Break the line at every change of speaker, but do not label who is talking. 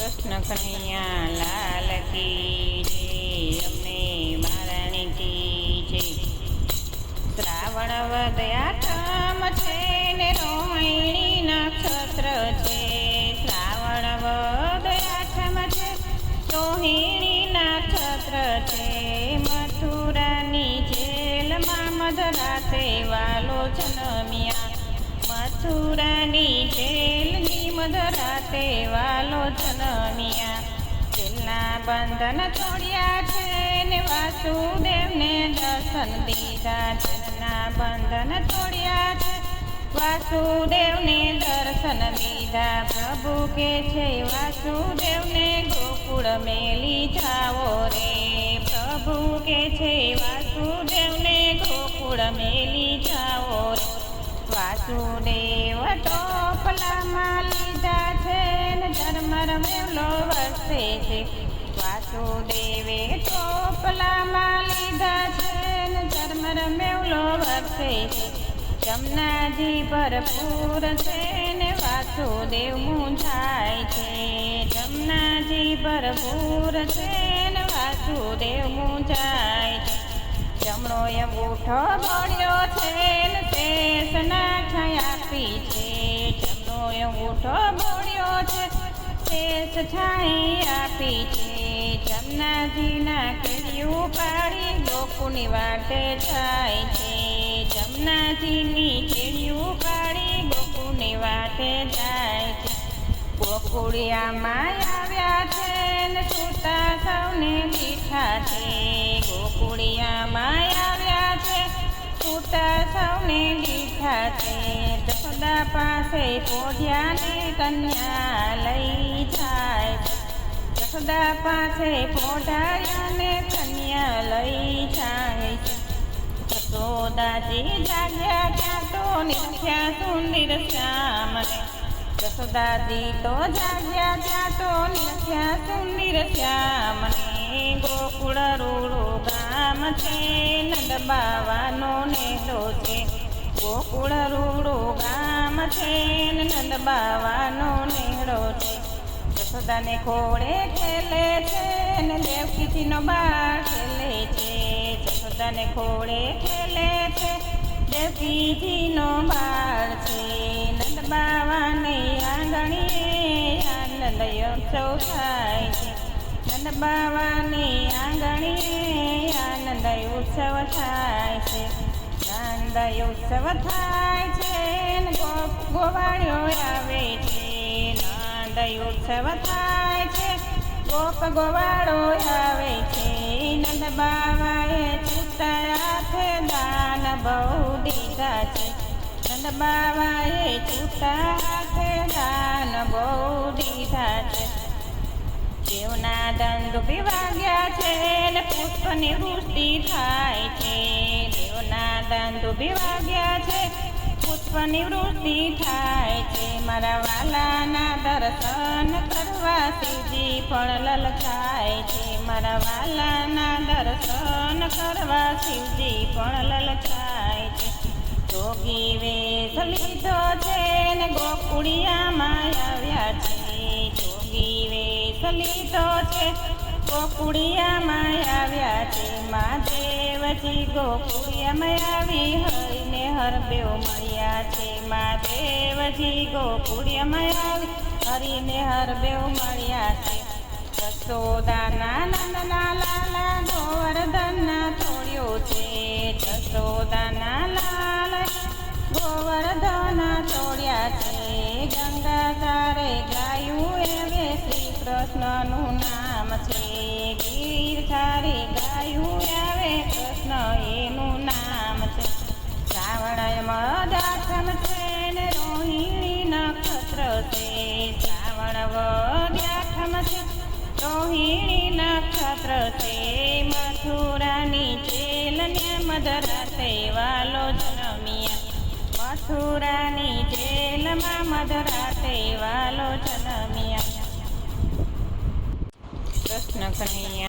કૃષ્ણ કનૈયા, લાલ કી જય, અમને મહારાણી કી શ્રાવણ વદયાતમ છે ને રોહિણી નક્ષત્ર છે. શ્રાવણ વદયાતમ છે રોહિણી નક્ષત્ર છે. મથુરાની જેલમાં મધરાતે વાલો જન્મ્યા મથુરાની મધરાતે વાલો જન્મ્યા. છેલ્લા બંધન છોડ્યા છે ને વાસુદેવને દર્શન દીધા જેલના બંધન છોડ્યા છે, વાસુદેવને દર્શન દીધા. પ્રભુ કે છે, વાસુદેવને ગોકુળ મેલી જાઓ રે. પ્રભુ કે છે, વાસુદેવને ગોકુળ મેલી જાઓ રે. વાસુદેવ ટોપલામાં લીધા છે ને ધર્મર રમેલો વસે છે. વાસુદેવે ટોપલામાં લીધા છે ને ધર્મર રમેલો વસે છે. જમનાજી ભરપૂર છે ને વાસુદેવ મૂંઝાય છે. જમનાજી ભરપૂર છે ને વાસુદેવ મૂંઝાય છે. જમણો અંગૂઠો મળ્યો છે ને શેષના છાયા પી છે. જમણો અંગૂઠો મળ્યો છે. શેષ છાઈ આપી છે. જમનાજીના કેડિયું પાડી ગોકુની વાટે જાય છે. જમનાજીની કેડિયું પાડી ગોકુની વાટે જાય છે. ગોકુળિયામાં આવ્યા છે ને સુતા સૌને દીઠા છે. ગોકુળિયામાં આવ્યા છે, સુતા સૌને દીઠા છે. જસોદા પાસે પોઢિયાને કન્યા લઈ જાય. છે પાસે પોઢાયાને કન્યા લઈ જાય. યશોદાજી જાગ્યા ત્યાં તો નિખ્યા સુંદર શ્યામને યશોદાજી તો જાગ્યા ત્યાં તો નિખ્યા સુંદર શ્યામ. ગોકુળ રૂડું ગામ છે, નંદ બાવાનો નેડો છે ગોકુળ રૂડો ગામ છે, નંદ બાવાનો નેડો છે. યશોદાને ખોળે ખેલે છે ને દેવકીજીનો બાળ ખેલે છે. યશોદાને ખોળે ખેલે છે, દેવકીજીનો બાળ છે. નંદ બાવાને આંગણીએ આનંદ ઉત્સવ થાય છે. નંદ બાવાની આંગણીએ આનંદ ઉત્સવ થાય આનંદ ઉત્સવ થાય છે ને ગો- આવે છે નંદ ઉત્સવ થાય છે ગોપ ગોવાળો આવે છે નંદ બાવાએ છૂટા દાન બહુ દીધા છે. નંદ બાવાએ છૂટા દાન બહુ દીધા છે. દેવના દંડ વિવાગ્યા છે ને પુષ્પની વૃષ્ટિ થાય છે દેવના દંડ વાગ્યા છે. પુષ્પની વૃષ્ટિ થાય છે. મારા વાલાના દર્શન કરવા શિવજી પણ લલચાય છે. મારા વાલાના દર્શન કરવા શિવજી પણ લલચાય છે. જોગી વેશ લીધો છે ને ગોકુળિયામાં આવ્યા છે. જોગી વેશ લીધો છે. ગોકુળિયામાં આવ્યા છે મહાદેવજી ગોકુળિયામાં આવી હરિને હરદેવ મળ્યા છે મહાદેવજી ગોકુળિયામાં આવી હરિને હરદેવ મળ્યા છે જસોદાના નંદના લાલા ગોવર્ધનના છોડ્યો છે જસોદાના લાલ ગોવર્ધન છોડ્યા છે ગંગા તારે ગાયું એવે શ્રી કૃષ્ણનું નામ છે ગીર ખારે ગાયું આવે, કૃષ્ણ એનું નામ છે. શ્રાવણ મદાઠમ છે ને રોહિણી નક્ષત્ર છે. શ્રાવણ વદ્યાઠમ છે રોહિણી નક્ષત્ર છે. મથુરાની ચેલને મધરા વાલો જન્મ્યા. મથુરાની જેલમાં મધરાતે વાલો જન્મ્યા કૃષ્ણ કનૈયા